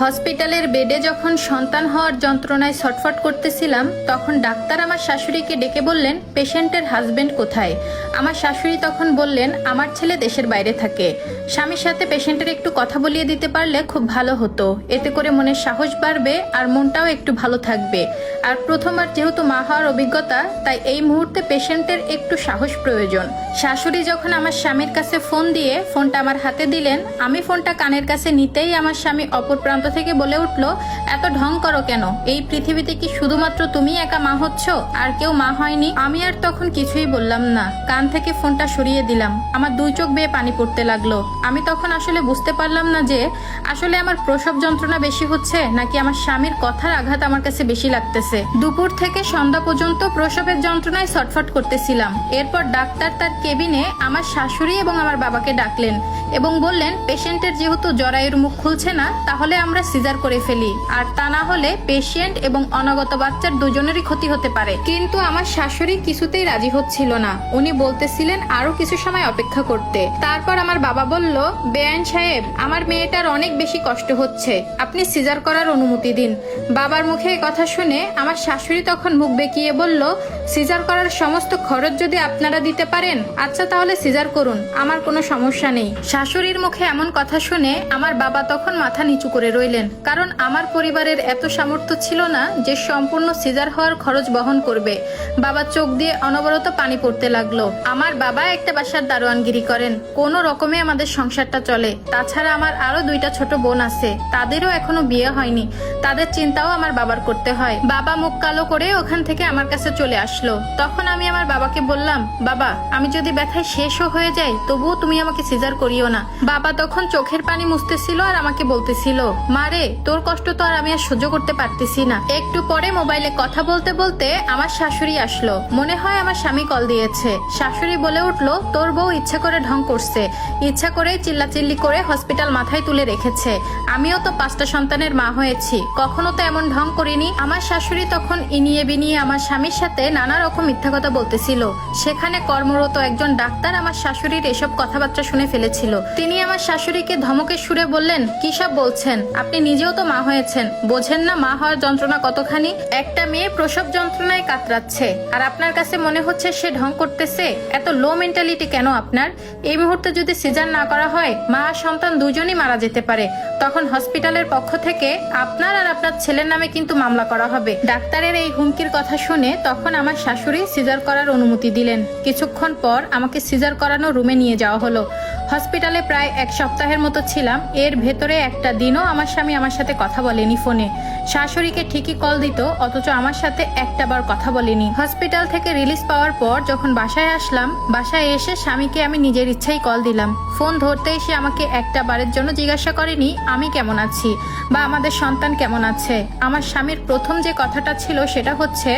হসপিটালের বেডে যখন সন্তান হওয়ার যন্ত্রণায় ছটফট করতেছিলাম, তখন ডাক্তার আমার শাশুড়িকে ডেকে বললেন, পেশেন্টের হাজবেন্ড কোথায়? আমার শাশুড়ি তখন বললেন, আমার ছেলে দেশের বাইরে থাকে। স্বামীর সাথে পেশেন্টের একটু কথা বলিয়ে দিতে পারলে খুব ভালো হতো। এতে করে মনের সাহস বাড়বে আর মনটাও একটু ভালো থাকবে। আর প্রথমবার যেহেতু মা হওয়ার অভিজ্ঞতা, তাই এই মুহূর্তে পেশেন্টের একটু সাহস প্রয়োজন। শাশুড়ি যখন আমার স্বামীর কাছে ফোন দিয়ে ফোনটা আমার হাতে দিলেন, আমি ফোনটা কানের কাছে নিতেই আমার স্বামী অপর প্রান্ত থেকে বলে উঠল, এত ঢং করো কেন? এই পৃথিবীতে কি শুধুমাত্র তুমি একা মা হচ্ছ? আর কেউ মা হয়নি? আমি আর তখন কিছুই বললাম না। কান থেকে ফোনটা সরিয়ে দিলাম। আমার দুই চোখ বেয়ে পানি পড়তে লাগল। আমি তখন আসলে বুঝতে পারলাম না যে, আসলে আমার প্রসব যন্ত্রণা বেশি হচ্ছে, নাকি আমার স্বামীর কথার আঘাত আমার কাছে বেশি লাগতেছে। দুপুর থেকে সন্ধ্যা পর্যন্ত প্রসবের যন্ত্রণায় ছটফট করতেছিলাম। এরপর ডাক্তার তার কেবিনে আমার শাশুড়ি এবং আমার বাবাকে ডাকলেন এবং বললেন, পেশেন্টের যেহেতু জরায়ুর মুখ খুলছে না, তাহলে আমরা সিজার করে ফেলি। আর তা না হলে পেশেন্ট এবং অনাগত বাচ্চার দুজনেরই ক্ষতি হতে পারে। কিন্তু আমার শাশুড়ি কিছুতেই রাজি হচ্ছিল না। উনি বলতেছিলেন আরও কিছু সময় অপেক্ষা করতে। তারপর আমার বাবা বলল, বেআইন সাহেব, আমার মেয়েটার অনেক বেশি কষ্ট হচ্ছে। আপনি সিজার করার অনুমতি দিন। বাবার মুখে কথা শুনে আমার শাশুড়ি তখন মুখ বেঁকিয়ে বলল, সিজার করার সমস্ত খরচ যদি আপনারা দিতে পারেন আচ্ছা তাহলে সিজার করুন। আমার কোনো সমস্যা নেই। শাশুড়ির মুখে এমন কথা শুনে আমার বাবা তখন মাথা নিচু করে রইলেন কারণ আমার পরিবারের এত সামর্থ্য ছিল না যে সম্পূর্ণ সিজার হওয়ার খরচ বহন করবে। বাবা চোখ দিয়ে অনবরত পানি পড়তে লাগল। আমার বাবা একটা বাসার দারোয়ানগিরি করেন। কোনো রকমে আমাদের সংসারটা চলে। তাছাড়া আমার আরও দুইটা ছোট বোন আছে। তাদেরও এখনও বিয়ে হয়নি। তাদের চিন্তাও আমার বাবার করতে হয়। বাবা মুখ কালো করে ওখান থেকে আমার কাছে চলে আসলো। তখন আমি আমার বাবাকে বললাম, বাবা, আমি যদি ব্যথায় শেষও হয়ে যাই, তবুও তুমি আমাকে সিজার করিও না। বাবা তখন চোখের পানি মুছতেছিল আর আমাকে বলতেছিল মারে তোর কষ্ট তো আর আমি আর সহ্য করতে পারতেছি না। একটু পরে মোবাইলে কথা বলতে বলতে আমার শাশুড়ি আসলো। মনে হয় আমার স্বামী কল দিয়েছে। শাশুড়ি বলে উঠল, তোর বউ ইচ্ছা করে ঢং করছে। ইচ্ছা করে চিল্লাচিল্লি করে হসপিটাল মাথায় তুলে রেখেছে। আমিও তো পাঁচটা সন্তানের মা হয়েছি। কখনো তো এমন ঢং করিনি। আমার শাশুড়ি তখন ইনিয়ে বিনিয়ে আমার স্বামীর সাথে নানা রকম মিথ্যা কথা বলতেছিল। সেখানে কর্মরত একজন ডাক্তার আমার শাশুড়ির এসব কথাবার্তা শুনে ফেলেছিল। তিনি আমার শাশুড়িকে ধমকের সুরে বললেন, কি সব বলছেন? আপনি নিজেও তো মা হয়েছেন। বোঝেন না মা হওয়ার যন্ত্রণা কতখানি? একটা মেয়ে প্রসব যন্ত্রণায় কাতরাচ্ছে। আর আপনার কাছে মনে হচ্ছে সে ঢং করতেছে? এত লো মেন্টালিটি কেন আপনার? এই মুহূর্তে যদি সিজার না করা হয়, মা আর সন্তান দুজনই মারা যেতে পারে। তখন হসপিটালের পক্ষ থেকে আপনার আর আপনার ছেলের নামে কিন্তু মামলা করা হবে। ডাক্তারের এই হুমকির কথা শুনে তখন আমার শাশুড়ি সিজার করার অনুমতি দিলেন। কিছুক্ষণ পর আমাকে সিজার করানো রুমে নিয়ে যাওয়া হলো। হসপিটালে প্রায় এক সপ্তাহের মতো ছিলাম। এর ভেতরে একটা দিনও আমার স্বামী আমার সাথে কথা বলেনি ফোনে। শাশুড়িকে ঠিকই কল দিত, অথচ আমার সাথে একটাবার কথা বলেনি। হসপিটাল থেকে রিলিজ পাওয়ার পর যখন বাসায় আসলাম, বাসায় এসে স্বামীকে আমি নিজের ইচ্ছাই কল দিলাম। ফোন ধরতেই সে আমাকে একটা বারের জন্য জিজ্ঞাসা করেনি, আমি কেমন আছি? বা আমাদের সন্তান কেমন আছে? আমার স্বামীর প্রথম যে কথাটা ছিল সেটা হচ্ছে,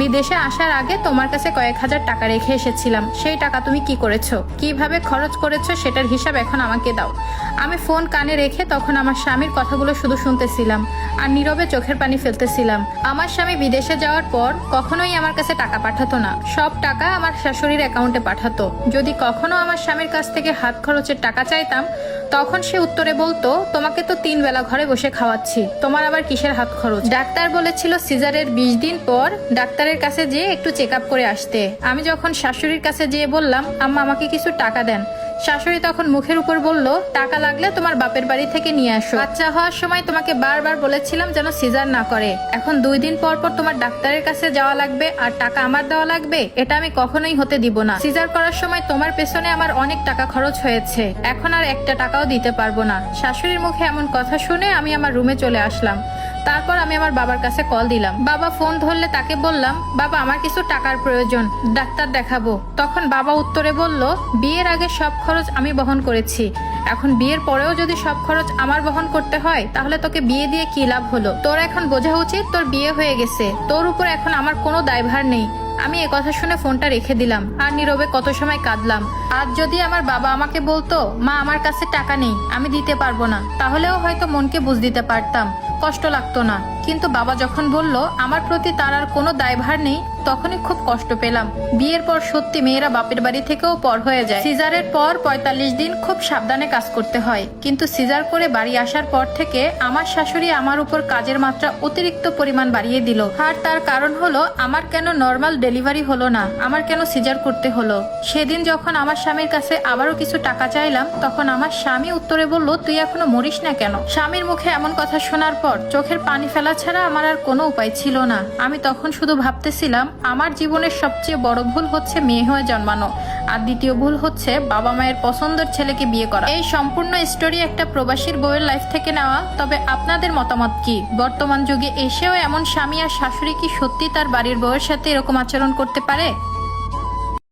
বিদেশে আসার আগে তোমার কাছে কয়েক হাজার টাকা রেখে এসেছিলাম। সেই টাকা তুমি কি করেছ? কীভাবে খরচ করেছ সেটার হিসাব এখন আমাকে দাও। আমি ফোন কানে রেখে তখন আমার স্বামীর কথাগুলো শুধু শুনতেছিলাম আর নীরবে চোখের পানি ফেলতেছিলাম। আমার স্বামী বিদেশে যাওয়ার পর কখনোই আমার কাছে টাকা পাঠাতো না। সব টাকা আমার শাশুড়ির অ্যাকাউন্টে পাঠাতো। যদি কখনো আমার স্বামীর কাছ থেকে হাত খরচের টাকা চাইতাম, তখন সে উত্তরে বলতো, তোমাকে তো তিন বেলা ঘরে বসে খাওয়াচ্ছি। তোমার আবার কিসের হাত খরচ? ডাক্তার বলেছিল সিজারের বিশ দিন পর ডাক্তারের কাছে যেয়ে একটু চেক করে আসতে। আমি যখন শাশুড়ির কাছে যেয়ে বললাম, আম্মা, আমাকে কিছু টাকা দেন। শাশুড়ি তখন মুখের উপর বলল, টাকা লাগলে তোমার বাপের বাড়ি থেকে নিয়ে আসো। বাচ্চা হওয়ার সময় তোমাকে বারবার বলেছিলাম যেন সিজার না করে। এখন দুই দিন পর পর তোমার ডাক্তারের কাছে যাওয়া লাগবে আর টাকা আমার দেওয়া লাগবে, এটা আমি কখনোই হতে দিব না। সিজার করার সময় তোমার পেছনে আমার অনেক টাকা খরচ হয়েছে। এখন আর একটা টাকাও দিতে পারব না। শাশুড়ির মুখে এমন কথা শুনে আমি আমার রুমে চলে আসলাম। তারপর আমি আমার বাবার কাছে কল দিলাম। বাবা ফোন ধরলে তাকে বললাম, বাবা, আমার কিছু টাকার প্রয়োজন, ডাক্তার দেখাবো। তখন বাবা উত্তরে বলল, বিয়ের আগে সব খরচ আমি বহন করেছি। এখন বিয়ের পরেও যদি সব খরচ আমার বহন করতে হয়, তাহলে তোকে বিয়ে দিয়ে কি লাভ হলো? তোর এখন বোঝা উচিত তোর বিয়ে হয়ে গেছে। তোর উপর এখন আমার কোনো দায়ভার নেই। আমি এ কথা শুনে ফোনটা রেখে দিলাম। আর নীরবে কত সময় কাঁদলাম। আজ যদি আমার বাবা আমাকে বলতো, মা, আমার কাছে টাকা নেই, আমি দিতে পারব না। তাহলেও হয়তো মনকে বুঝ দিতে পারতাম। কষ্ট লাগতো না। কিন্তু বাবা যখন বলল, আমার প্রতি তার আর কোনো দায়ভার নেই, তখনই খুব কষ্ট পেলাম। বিয়ের পর সত্যি মেয়েরা বাপের বাড়ি থেকেও পর হয়ে যায়। সিজারের পর পঁয়তাল্লিশ দিন খুব সাবধানে কাজ করতে হয়। কিন্তু সিজার করে বাড়ি আসার পর থেকে আমার শাশুড়ি আমার উপর কাজের মাত্রা অতিরিক্ত পরিমাণ বাড়িয়ে দিল। আর তার কারণ হলো, আমার কেন নর্মাল ডেলিভারি হলো না, আমার কেন সিজার করতে হলো। সেদিন যখন আমার স্বামীর কাছে আবারও কিছু টাকা চাইলাম, তখন আমার স্বামী উত্তরে বলল, তুই এখনও মরিস না কেন? স্বামীর মুখে এমন কথা শোনার পর চোখের পানি ফেলা ছাড়া আমার আর কোনো উপায় ছিল না। আমি তখন শুধু ভাবতেছিলাম, আমার জীবনের সবচেয়ে বড় ভুল হচ্ছে মেয়ে হয়ে জন্মানো, আর দ্বিতীয় ভুল হচ্ছে বাবা মায়ের পছন্দের ছেলেকে বিয়ে করা। এই সম্পূর্ণ স্টোরি একটা প্রবাসীর বইয়ের লাইফ থেকে নেওয়া, তবে আপনাদের মতামত কি? বর্তমান যুগে এসেও এমন স্বামী আর শাশুড়ি কি সত্যি তার বাড়ির বউয়ের সাথে এরকম আচরণ করতে পারে?